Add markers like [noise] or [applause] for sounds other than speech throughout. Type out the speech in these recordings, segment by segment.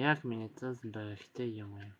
Як мені це зберегти, йомаю?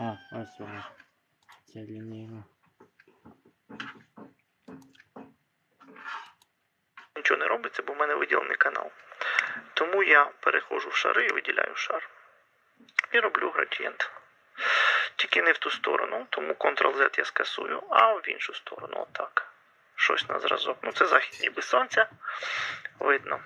А, ось вона. Ця лінія. Нічого не робиться, бо в мене виділений канал. Тому я переходжу в шари і виділяю шар. І роблю градієнт. Тільки не в ту сторону, тому Ctrl-Z я скасую, а в іншу сторону. Отак. Щось на зразок. Ну, це захід ніби сонця. Видно.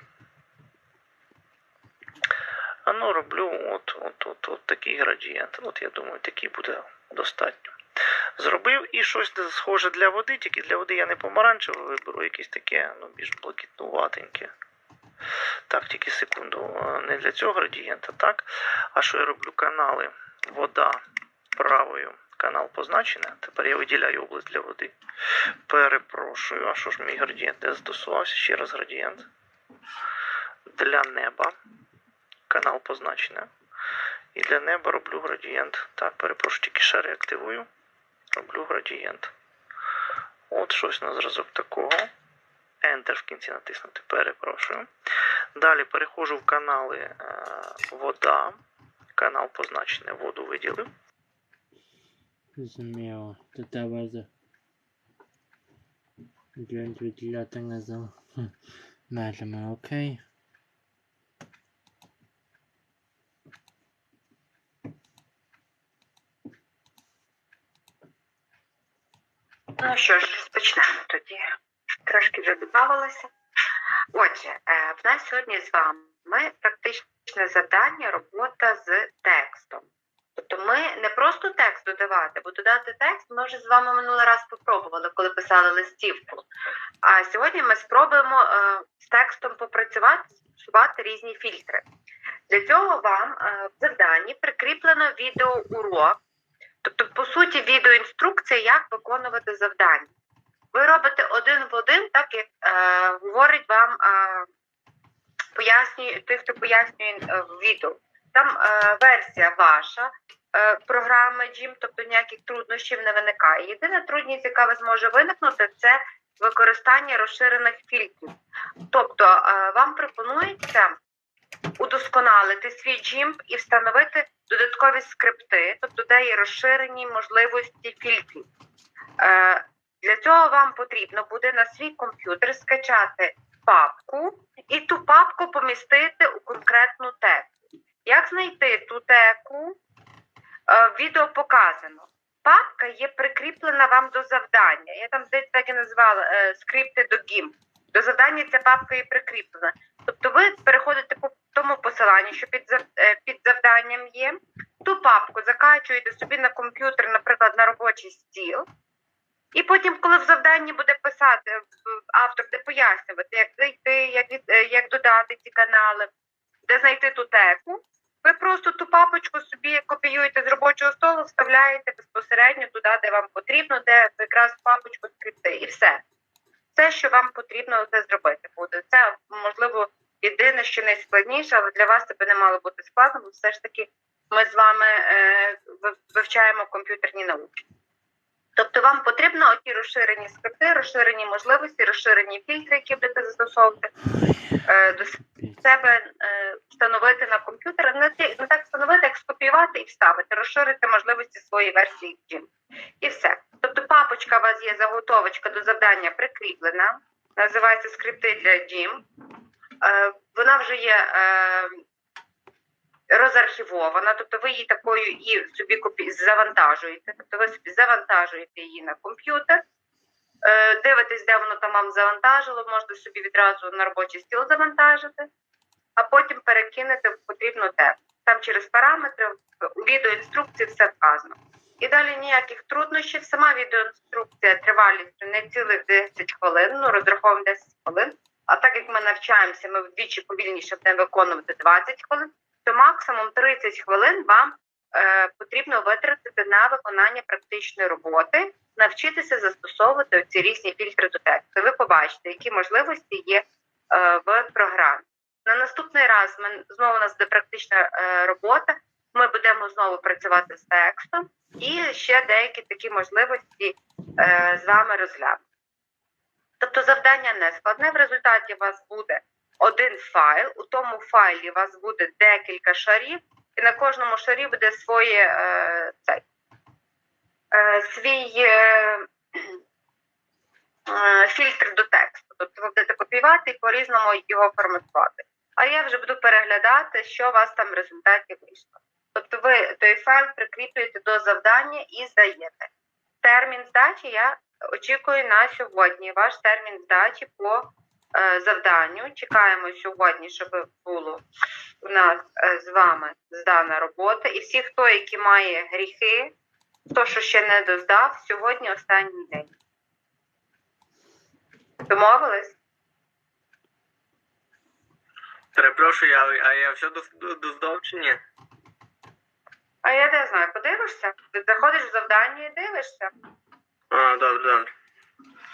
А ну роблю от, от, от, от такий градієнт. От я думаю, такий буде достатньо. Зробив і щось де схоже для води, тільки для води я не помаранчеве виберу, якесь таке, ну, більш блакитнуватеньке. Так, тільки секунду. Не для цього градієнта, так. А що я роблю? Канали. Вода правою. Канал позначений. Тепер я виділяю область для води. Перепрошую. А що ж мій градієнт не застосувався? Ще раз градієнт. Для неба. Канал позначений. І для неба роблю градієнт. Так, перепрошую, тільки шари активую. Роблю градієнт. От щось на зразок такого. Enter в кінці натиснути. Перепрошую. Далі переходжу в канали е, вода. Канал позначений. Воду виділив. Зрозуміло. То треба за... Глянь, виділяти не за... хм, Ну що ж, розпочнемо тоді. Трошки вже додавалося. Отже, е, в нас сьогодні з вами практичне завдання робота з текстом. Тобто ми не просто текст додавати, бо додати текст ми вже з вами минулий раз попробували, коли писали листівку. А сьогодні ми спробуємо е, з текстом попрацювати, застосувати різні фільтри. Для цього вам е, в завданні прикріплено відеоурок, тобто, по суті, відеоінструкція, як виконувати завдання. Ви робите один в один, так як е, говорить вам е, пояснює, той, хто пояснює е, відео. Там е, версія ваша е, програми Jim, тобто ніяких труднощів не виникає. Єдина трудність, яка вас може виникнути, це використання розширених фільтрів. Тобто е, вам пропонується удосконалити свій Jim і встановити додаткові скрипти, тобто де є розширені можливості фільтрів. Е, для цього вам потрібно буде на свій комп'ютер скачати папку і ту папку помістити у конкретну теку. Як знайти ту теку? Е, відео показано. Папка є прикріплена вам до завдання. Я там десь так і назвала е, скрипти до GIMP. До завдання ця папка є прикріплена. Тобто ви переходите по тому посиланню, що під, е, під завданням є. Ту папку закачуєте собі на комп'ютер, наприклад, на робочий стіл. І потім, коли в завданні буде писати, автор буде пояснювати, як зайти, як, е, як додати ці канали, де знайти ту теку, ви просто ту папочку собі копіюєте з робочого столу, вставляєте безпосередньо туди, де вам потрібно, де якраз папочку скрипти, і все. Все, що вам потрібно це зробити буде. Це можливо єдине, що найскладніше, але для вас це не мало бути складно, бо все ж таки ми з вами е, вивчаємо комп'ютерні науки. Тобто вам потрібно оті розширені скрипти, розширені можливості, розширені фільтри, які будете застосовувати е, до себе е, встановити на комп'ютер, не, так встановити, як скопіювати і вставити, розширити можливості своєї версії Jim. І все. Тобто папочка у вас є заготовочка до завдання прикріплена, називається скрипти для Jim. Е, вона вже є е, розархівована, тобто ви її такою і собі завантажуєте, тобто ви собі завантажуєте її на комп'ютер. Е, Дивитесь, де воно там вам завантажило, можете собі відразу на робочий стіл завантажити. а потім перекинете в потрібну тему. Там через параметри у відеоінструкції все вказано. І далі ніяких труднощів. Сама відеоінструкція тривалістю не цілих 10 хвилин, ну розраховуємо 10 хвилин. А так як ми навчаємося, ми вдвічі повільніше будемо виконувати 20 хвилин, то максимум 30 хвилин вам е, потрібно витратити на виконання практичної роботи, навчитися застосовувати ці різні фільтри до тексту. Ви побачите, які можливості є е, в програмі. На наступний раз ми знову у нас буде практична е, робота. Ми будемо знову працювати з текстом і ще деякі такі можливості е, з вами розглянути. Тобто завдання не складне. В результаті у вас буде один файл. У тому файлі у вас буде декілька шарів, і на кожному шарі буде своє е, цей, е, свій е, е, фільтр до тексту. Тобто ви будете копіювати і по-різному його форматувати. А я вже буду переглядати, що у вас там в результаті вийшло. Тобто ви той файл прикріплюєте до завдання і здаєте. Термін здачі я очікую на сьогодні. Ваш термін здачі по е, завданню. Чекаємо сьогодні, щоб було у нас е, з вами здана робота. І всі, хто які має гріхи, хто що ще не доздав, сьогодні останній день. Домовились? Перепрошую, а, а я все доздав чи ні? А я не знаю, подивишся? Ти заходиш в завдання і дивишся. А, добре, добре.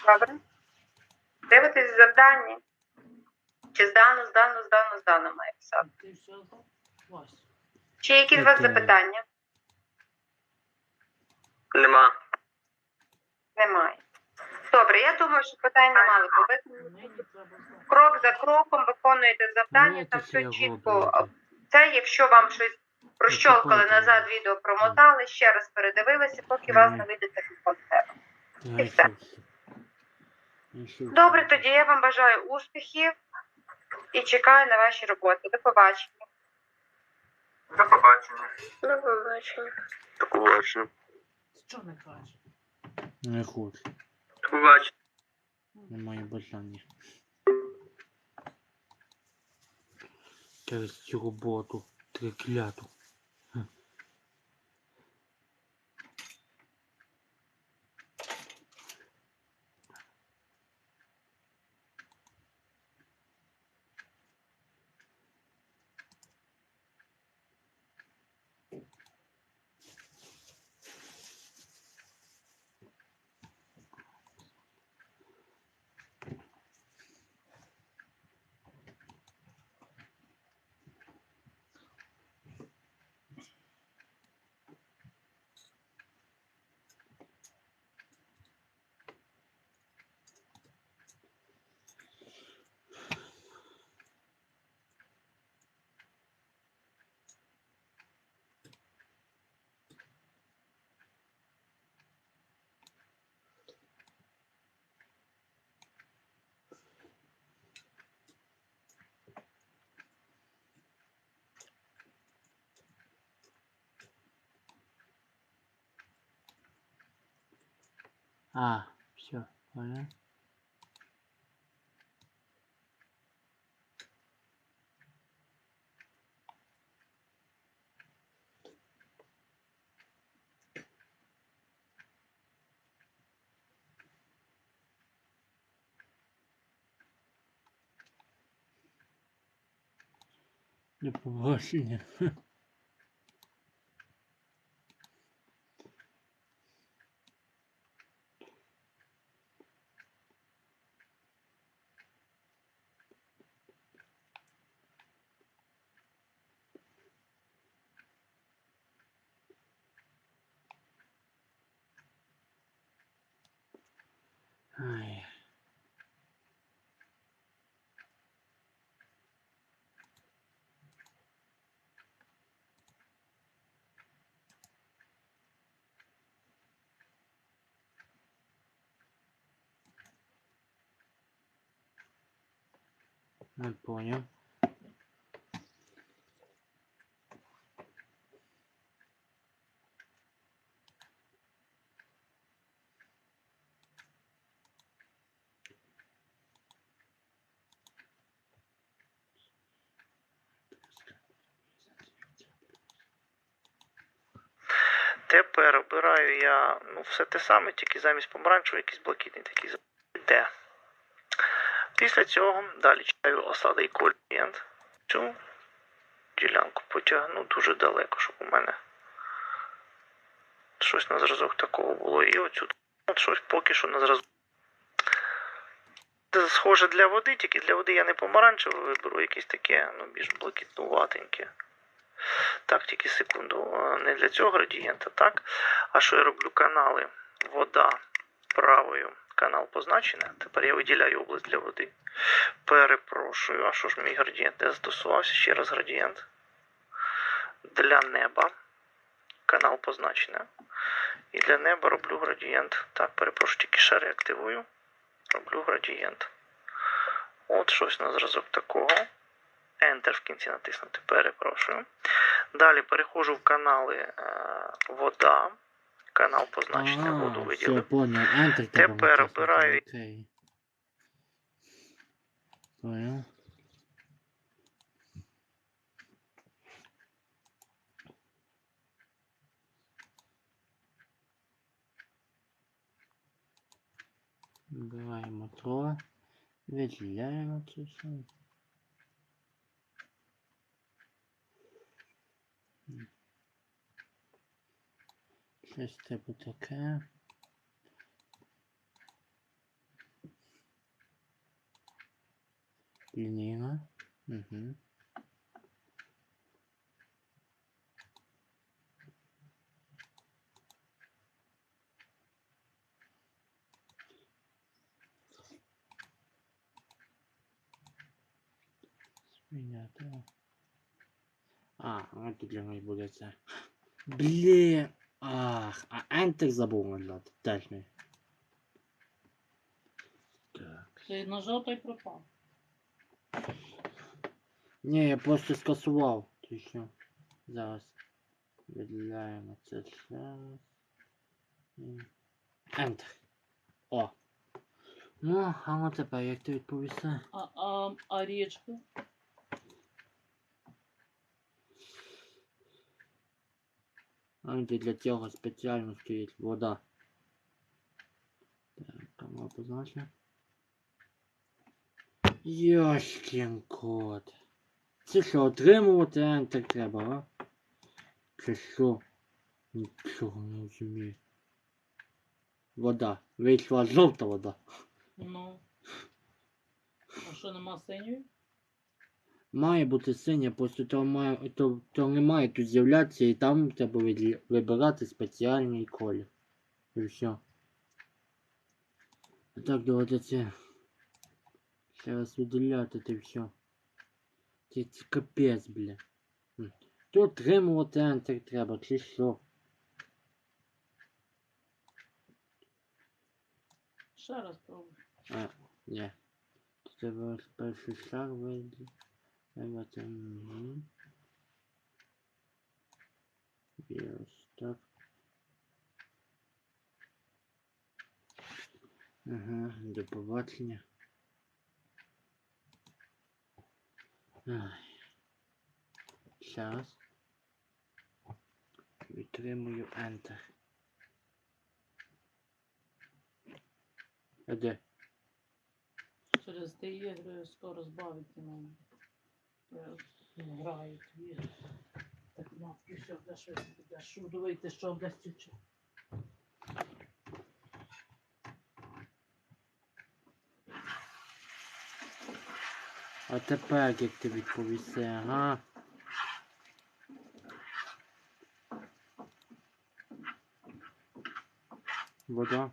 Добре. Дивитесь завдання. Чи здано, здано, здано, здано має писати. Все Чи якісь у вас запитання? Нема. Немає. Добре, я думаю, що питань не мали бути. Мені. Крок за кроком виконуєте завдання, там все чітко. Це якщо вам щось прощолкали назад, відео промотали, ще раз передивилися, поки вас не вийде такий контент. І все. Добре, тоді я вам бажаю успіхів і чекаю на ваші роботи. До побачення. До побачення. До побачення. До побачення. Що не кажеш? Не хочу. До побачення. Немає бажання. Через цю роботу трикляту. А, все, понял? До побачення. [laughs] Не понял. Тепер обираю я ну, все те саме, тільки замість помаранчевого якийсь блакитний такий Де? Після цього далі читаю осада і коефіцієнт. Цю ділянку потягну дуже далеко, щоб у мене щось на зразок такого було. І оцю от щось поки що на зразок. Це схоже для води, тільки для води я не помаранчеве виберу, якесь таке, ну, більш блакитнуватеньке. Так, тільки секунду, не для цього градієнта, так. А що я роблю? Канали. Вода правою. Канал позначений. Тепер я виділяю область для води. Перепрошую, а що ж мій градієнт не застосувався? Ще раз градієнт. Для неба. Канал позначений. І для неба роблю градієнт. Так, перепрошую, тільки шари активую. Роблю градієнт. От щось на зразок такого. Enter в кінці натиснути, перепрошую. Далі переходжу в канали е, вода. Канал позначений, воду все, виділив. Тепер обираю- Окей. Понял. То. Виділяємо це Щось типу таке. Лінійна. Угу. Зміняти. А, от тут для нас буде це. Блін. Ах, а Enter забув нажати. Теж не. Так. Ти нажав, той пропав. Ні, я просто скасував. Ти що? Зараз. Виділяємо це зараз. Enter. О. Ну, а ну тепер як ти відповісти? А, а, а річка? А для цього спеціально стоїть вода. Так, канал позначив. Йошкін кот. Це що, отримувати ентер треба, а? Це що? Нічого не розумію. Вода. Вийшла жовта вода. Ну. А що нема синьої? Має бути синя, просто то, має, то, то не має тут з'являтися і там треба вибирати спеціальний колір. І все. А так доведеться ще раз виділяти ти все. Це, це капець, бля. М. То отримувати ентер треба, чи що? Ще раз пробуй. А, ні. Тут Треба перший шар вийде. І ось так. Ага, до побачення. Зараз. Відтримую Enter. А де? Через ігри скоро збавити нам. Я граю в ігри. Так кнопки, що де щось буде. Що дивити, що де стюче. А тепер як ти відповісти, ага. Вода.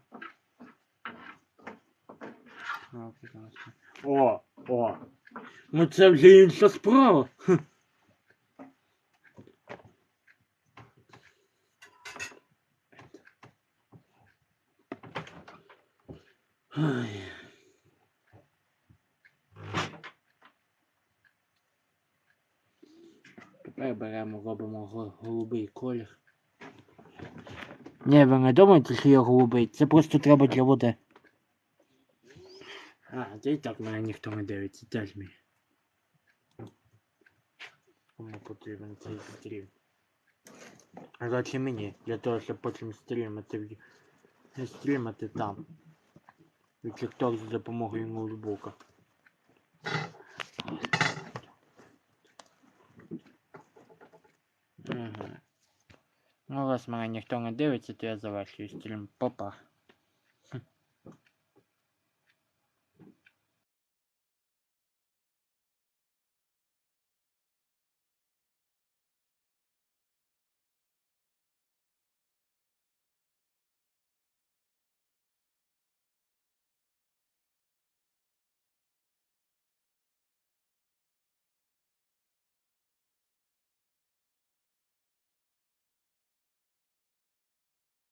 А, прекрасно. О, о. Ну це вже інша справа. Ай. Тепер беремо, робимо голубий колір. Ні, ви не думаєте, що я голубий. Це просто треба для води. А, це і так мене ніхто не дивиться, теж мій. Кому потрібен цей стрім. Радше мені, для того, щоб потім стрімати стрімати там. У TikTok за допомогою ноутбука. Угу. Ну, раз мене ніхто не дивиться, то я завершую стрім. Попа.